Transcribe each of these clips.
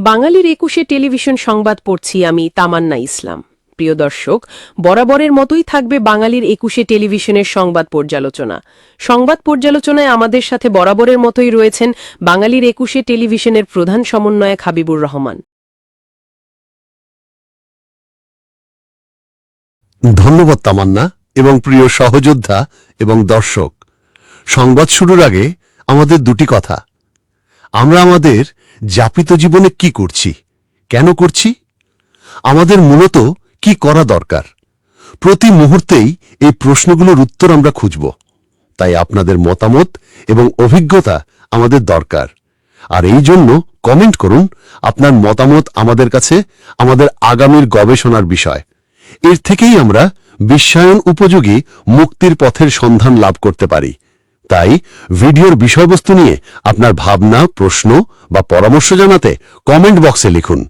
বাঙালির একুশে টেলিভিশন সংবাদ পড়ছি আমি, তামান্না ইসলাম। প্রিয় দর্শক, বরাবরের মতোই থাকবে বাঙালির একুশে টেলিভিশনের সংবাদ পর্যালোচনা। সংবাদ পর্যালোচনায় আমাদের সাথে বরাবরের মতোই রয়েছেন বাঙালির একুশে টেলিভিশনের প্রধান সমন্বয়ক হাবিবুর রহমান। ধন্যবাদ, তামান্না, এবং প্রিয় সহযোদ্ধা এবং দর্শক। সংবাদ শুরুর আগে আমাদের দুটি কথা। আমরা আমাদের যাপিত জীবনে কি করছি? কেন করছি? আমাদের মূলত কি করা দরকার? প্রতি মুহূর্তেই এই প্রশ্নগুলোর উত্তর আমরা খুঁজব। তাই আপনাদের মতামত এবং অভিজ্ঞতা আমাদের দরকার। আর এই জন্য কমেন্ট করুন আপনার মতামত আমাদের কাছে আমাদের আগামীর গবেষণার বিষয়। এর থেকেই আমরা বিশ্বায়ন উপযোগী মুক্তির পথের সন্ধান লাভ করতে পারি। তাই ভিডিওর বিষয়বস্তু নিয়ে আপনার ভাবনা, প্রশ্ন বা পরামর্শ জানাতে কমেন্ট বক্সে লিখুন।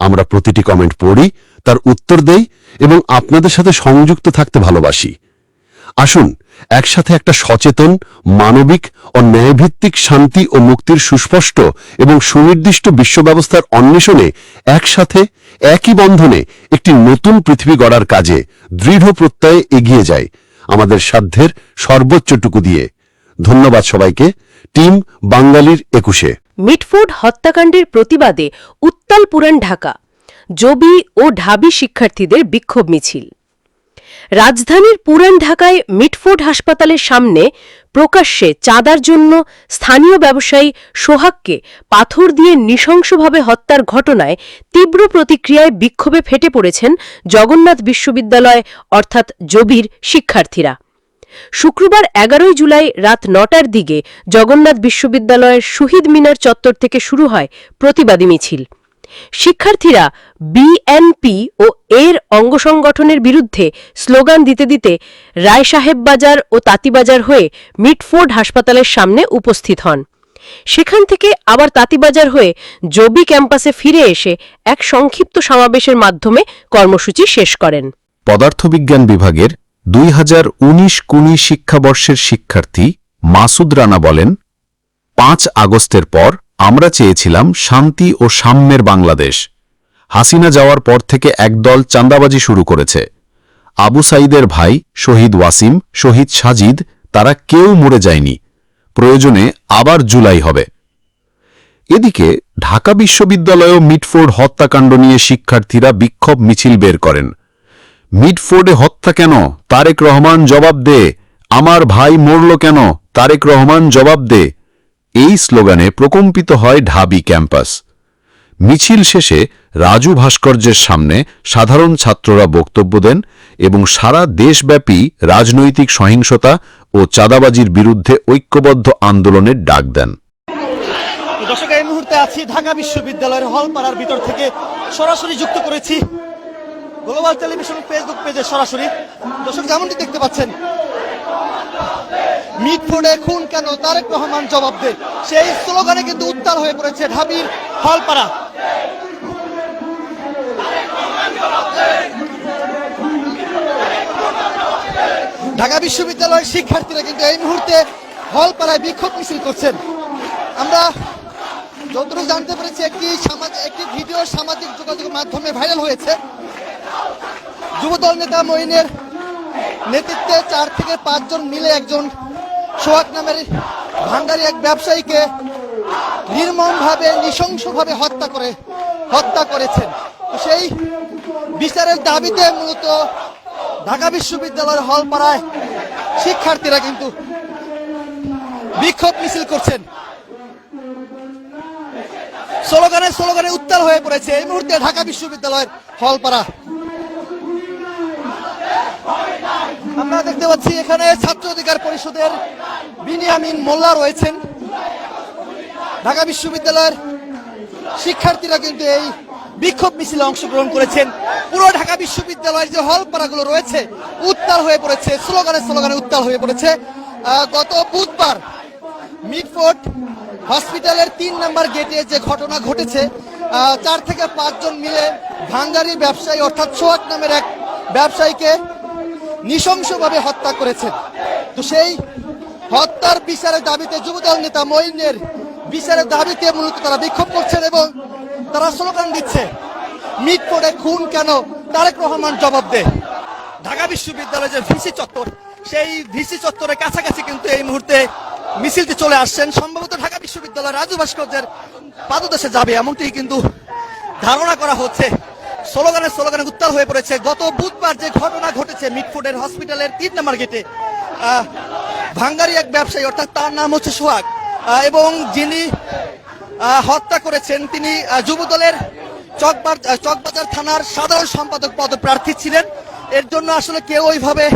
আমরা প্রতিটি কমেন্ট পড়ি, তার উত্তর দেই এবং আপনাদের সাথে সংযুক্ত থাকতে ভালোবাসি। আসুন, একসাথে একটা সচেতন, মানবিক ও ন্যায়ভিত্তিক শান্তি ও মুক্তির সুস্পষ্ট এবং সুনির্দিষ্ট বিশ্ব ব্যবস্থার অন্বেষণে একসাথে, একই বন্ধনে একটি নতুন পৃথিবী গড়ার কাজে দৃঢ় প্রত্যয়ে এগিয়ে যায় আমাদের সাধ্যের সর্বোচ্চটুকু দিয়ে। ধন্যবাদ সবাইকে। টিম বাঙালির একুশে। মিটফোর্ড হত্যাকাণ্ডের প্রতিবাদে উত্তাল পুরান ঢাকা। জবি ও ঢাবি শিক্ষার্থীদের বিক্ষোভ মিছিল। রাজধানীর পুরান ঢাকায় মিটফোর্ড হাসপাতালের সামনে প্রকাশ্যে চাঁদার জন্য স্থানীয় ব্যবসায়ী সোহাগকে পাথর দিয়ে নৃশংসভাবে হত্যার ঘটনায় তীব্র প্রতিক্রিয়ায় বিক্ষোভে ফেটে পড়েছেন জগন্নাথ বিশ্ববিদ্যালয় অর্থাৎ জবির শিক্ষার্থীরা। শুক্রবার এগারোই জুলাই রাত নটার দিকে জগন্নাথ বিশ্ববিদ্যালয়ের শহীদ মিনার চত্বর থেকে শুরু হয় প্রতিবাদী মিছিল। শিক্ষার্থীরা বিএনপি ও এর অঙ্গসংগঠনের বিরুদ্ধে স্লোগান দিতে দিতে রায় সাহেব বাজার ও তাঁতিবাজার হয়ে মিটফোর্ড হাসপাতালের সামনে উপস্থিত হন। সেখান থেকে আবার তাঁতিবাজার হয়ে জবি ক্যাম্পাসে ফিরে এসে এক সংক্ষিপ্ত সমাবেশের মাধ্যমে কর্মসূচি শেষ করেন। পদার্থবিজ্ঞান বিভাগের দুই হাজার উনিশ কুড়ি শিক্ষাবর্ষের শিক্ষার্থী মাসুদ রানা বলেন, পাঁচ আগস্টের পর আমরা চেয়েছিলাম শান্তি ও সাম্যের বাংলাদেশ। হাসিনা যাওয়ার পর থেকে একদল চাঁদাবাজি শুরু করেছে। আবু সাইদের ভাই শহীদ ওয়াসিম, শহীদ সাজিদ, তারা কেউ মরে যায়নি। প্রয়োজনে আবার জুলাই হবে। এদিকে ঢাকা বিশ্ববিদ্যালয়েও মিটফোর্ড হত্যাকাণ্ড নিয়ে শিক্ষার্থীরা বিক্ষোভ মিছিল বের করেন। মিডফোর্ডে হত্যা কেন? তারেক রহমান জবাব দে। আমার ভাই মরল কেন? তারেক রহমান জবাব দে। এই স্লোগানে প্রকম্পিত হয় ঢাবি ক্যাম্পাস। মিছিল শেষে রাজু ভাস্কর্যের সামনে সাধারণ ছাত্ররা বক্তব্য দেন এবং সারা দেশব্যাপী রাজনৈতিক সহিংসতা ও চাঁদাবাজির বিরুদ্ধে ঐক্যবদ্ধ আন্দোলনের ডাক দেন। দর্শক, এই মুহূর্তে আছি ঢাকা বিশ্ববিদ্যালয়ের হল পাড়ার ভিতর থেকে সরাসরি যুক্ত করেছি গ্লোবাল টেলিভিশন ফেসবুক পেজে সরাসরি। দর্শক, যেমনটি দেখতে পাচ্ছেন, মিটফোর্ডে খুন কেন? তারেক রহমান জবাব দে সেই স্লোগানে কিন্তু উত্তাল হয়ে পড়েছে ঢাবির হলপাড়া। ঢাকা বিশ্ববিদ্যালয়ের শিক্ষার্থীরা কিন্তু এই মুহূর্তে হলপাড়ায় বিক্ষোভ মিছিল করছেন। আমরা যতটুকু জানতে পেরেছি, একটি সামাজিক একটি ভিডিও সামাজিক যোগাযোগ মাধ্যমে ভাইরাল হয়েছে। যুবদল নেতা মঈনের নেতৃত্বে চার থেকে পাঁচজন মিলে একজন সোহাগ নামের ভান্ডারি এক ব্যবসায়ীকে নির্মমভাবে, নৃশংসভাবে হত্যা করে, হত্যা করেছেন। সেই বিচারের দাবিতে মূলত ঢাকা বিশ্ববিদ্যালয়ের হলপাড়ায় শিক্ষার্থীরা কিন্তু বিক্ষোভ মিছিল করছেন। স্লোগানে স্লোগানে উত্তাল হয়ে পড়েছে এই মুহূর্তে ঢাকা বিশ্ববিদ্যালয়ের হলপাড়া। আমরা দেখতে পাচ্ছি এখানে ছাত্র অধিকার পরিষদের বিনিয়ামিন মোল্লা রয়েছেন। ঢাকা বিশ্ববিদ্যালয়ের শিক্ষার্থীরা কিন্তু এই বিক্ষোভ মিছিলে অংশগ্রহণ করেছেন। পুরো ঢাকা বিশ্ববিদ্যালয়ের যে হল পাড়াগুলো রয়েছে, উত্তাল হয়ে পড়েছে, স্লোগানে স্লোগানে উত্তাল হয়ে পড়েছে। গত বুধবার মিডফোর্ট হসপিটালের তিন নম্বর গেটে যে ঘটনা ঘটেছে চার থেকে পাঁচজন মিলে ভাঙ্গারি ব্যবসায়ী অর্থাৎ সোয়াক নামের এক ব্যবসায়ীকে নৃশংসভাবে হত্যা করেছে তো সেই হত্যার বিচারের দাবিতে যুবদল নেতা মঈনের বিচারের দাবিতে মূলত তারা বিক্ষোভ করছেন এবং তারা স্লোগান দিচ্ছে মিটফোর্ডে খুন কেন? তারেক রহমান জবাব দে। ঢাকা বিশ্ববিদ্যালয়ের যে ভিসি চত্বর, সেই ভিসি চত্বরের কাছাকাছি কিন্তু এই মুহূর্তে মিছিলটি চলে আসছেন। সম্ভবত ঢাকা বিশ্ববিদ্যালয়ের রাজু ভাস্কর্যের পাদদেশে যাবে এমনটি কিন্তু ধারণা করা হচ্ছে। স্লোগানে স্লোগানে উত্তাল হয়ে পড়েছে। গত বুধবার যে ঘটনা ঘটেছে মিটফুডের হসপিটালের তিন নম্বর গেটে ভাঙ্গারি এক ব্যবসায়ী, অর্থাৎ তার নাম হচ্ছে সোহাগ এবং যিনি হত্যা করেছেন, তিনি যুবদলের চকবার চকবাজার থানার সাধারণ সম্পাদক পদপ্রার্থী ছিলেন। এর জন্য আসলে কেউ ওইভাবে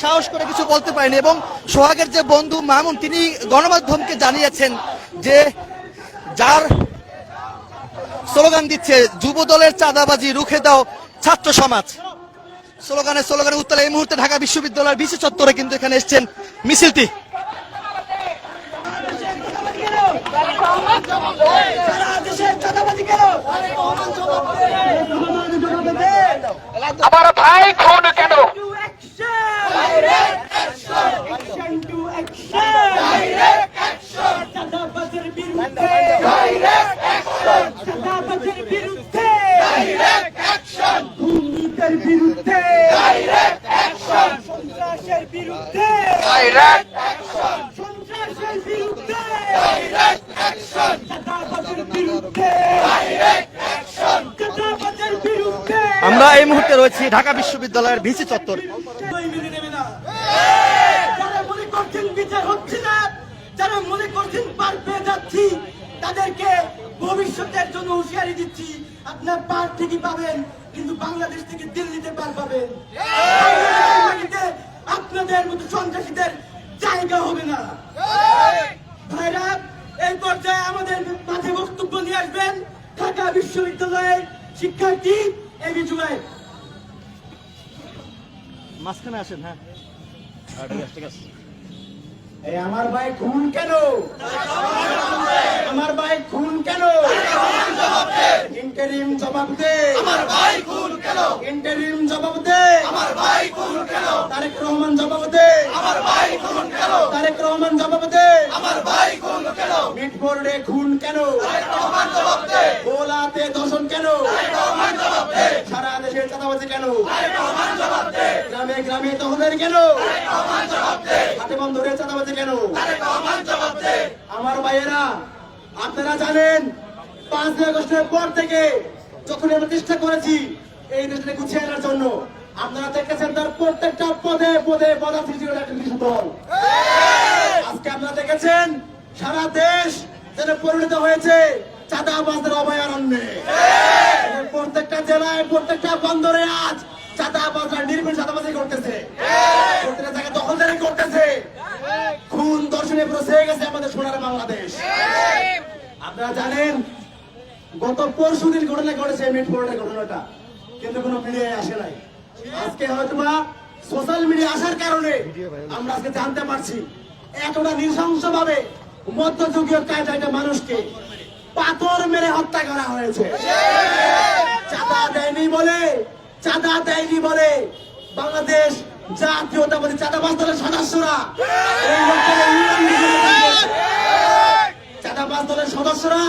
সাহস করে কিছু বলতে পারেনি এবং সোহাগের যে বন্ধু মামুন, তিনি গণমাধ্যমকে জানিয়েছেন যে যার স্লোগান দিচ্ছে যুব দলের চাঁদাবাজি, রুখে দাও ছাত্র সমাজ। স্লোগানে স্লোগানে উত্তরে এই মুহূর্তে ঢাকা বিশ্ববিদ্যালয়ের বিশেষ চত্বরে কিন্তু এখানে এসছেন মিছিলটি। আমার ভাই কেন দুর্নীতির বিরুদ্ধে সন্ত্রাসের বিরুদ্ধে ডাইরেক্ট সন্ত্রাসের বিরুদ্ধে চাঁদাবাজের বিরুদ্ধে চাঁদাবাজের বিরুদ্ধে আমরা এই মুহূর্তে রয়েছি ঢাকা বিশ্ববিদ্যালয়ের ভিসি চত্বর। যারা মনে করছেন বিচার হচ্ছে না, যারা মনে করছেন পার পেয়ে যাচ্ছি, তাদেরকে ভবিষ্যতের জন্য হুঁশিয়ারি দিচ্ছি। আপনার পার ঠিকই পাবেন, কিন্তু বাংলাদেশ থেকে দিল্লিতে পার পাবেন। আপনাদের মতো সন্ত্রাসীদের জায়গা হবে না। ভাইরা এই পর্যায়ে আমাদের মাঝে বক্তব্য নিয়ে আসবেন ঢাকা বিশ্ববিদ্যালয়ের শিক্ষার্থী এবি জুলাই মাঝখানে আসেন হ্যাঁ। এই আমার ভাই খুন কেন? আমার ভাই খুন কেন? ইন্টারিম জবাব দে। আমার ভাই খুন কেন? ইন্টারিম জবাব দে। আমার ভাই খুন কেন? তারেক রহমান জবাব দে আমার ভাই খুন কেন তারেক রহমান জবাব দে। আমার ভাই খুন কেন? মিটবোর্ডে খুন কেন? তারেক রহমান জবাব দে। গোলাতে দর্শন কেন? তারেক রহমান জবাব দে। সারা দেশে চাঁদাবাজি কেন? তারেক রহমান জবাব দে। গ্রামে গ্রামে তহবিল কেন? হাতে বন্ধরে চাঁদাবাজি কেন? আমার ভাইয়েরা আপনারা জানেন পাঁচই আগস্টের পর থেকে যখন আমরা চেষ্টা করেছি এই দেশটা গুছিয়ে আনার জন্য আপনারা দেখেছেন তার প্রত্যেকটা পদে পদে পদার্থী ছিল একটা দল আজকে আপনারা দেখেছেন সারা দেশ যেন পরিণত হয়েছে চাঁদাবাজদের অভয়ারণ্যে। প্রত্যেকটা জেলায় প্রত্যেকটা বন্দরে আজ চাঁদাবাজরা নির্বিল চাঁদাবাজি করতেছে। প্রত্যেকটা জায়গায় দখলদারি করতেছে। খুন দর্শনে সেরে গেছে আমাদের সোনার বাংলাদেশ। আপনারা জানেন গত পরশু দিন ঘটনা ঘটেছে মিটফোর্ডের ঘটনাটা। কিন্তু কোনো মিডিয়ায় আসে নাই। আজকে হয়তোবা সোশ্যাল মিডিয়া আসার কারণে আমরা আজকে জানতে পারছি এতটা নৃশংস ভাবে মধ্যযুগীয় কায়দাটা মানুষকে পাথর মেরে হত্যা করা হয়েছে চাঁদা দেয়নি বলে, চাঁদা দেয়নি বলে বাংলাদেশ জাতীয়তাবাদী চাঁদাবাজ দলের সদস্যরা। চাঁদাবাজ দলের সদস্যরা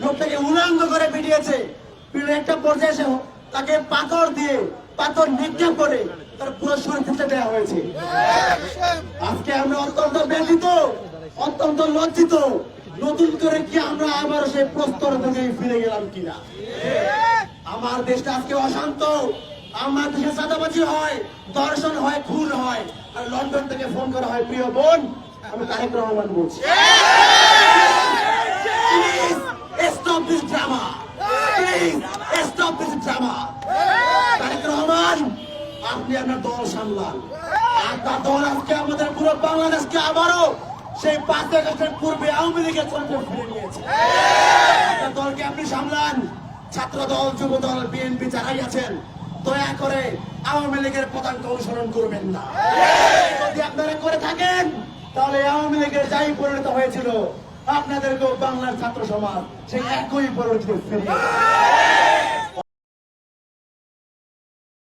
লোকটাকে উলঙ্গ করে পিটিয়েছে পিটিয়ে একটা পর্যায়ে তাকে পাথর দিয়ে পাথর নিক্ষেপ করে তার পুরো শরীর দেওয়া হয়েছে। আজকে আমরা অত্যন্ত ব্যথিত, অত্যন্ত লজ্জিত, নতুন করে কি আমরা আবার সেই প্রস্তর থেকে ফিরে গেলাম কিনা? আমার দেশটা আজকে অশান্ত, আমার দেশে চাঁদাবাজি হয়, দর্শন হয়, খুন হয়, আর লন্ডন থেকে ফোন করা হয়, প্রিয় বোন, আমি তারেক রহমান বলছি। দয়া করে আওয়ামী লীগের পতাকা অনুসরণ করবেন না। যদি আপনারা করে থাকেন, তাহলে আওয়ামী লীগের যাই পরিণত হয়েছিল, আপনাদেরকেও বাংলার ছাত্র সমাজ সেই একই পরিণত ফিরিয়ে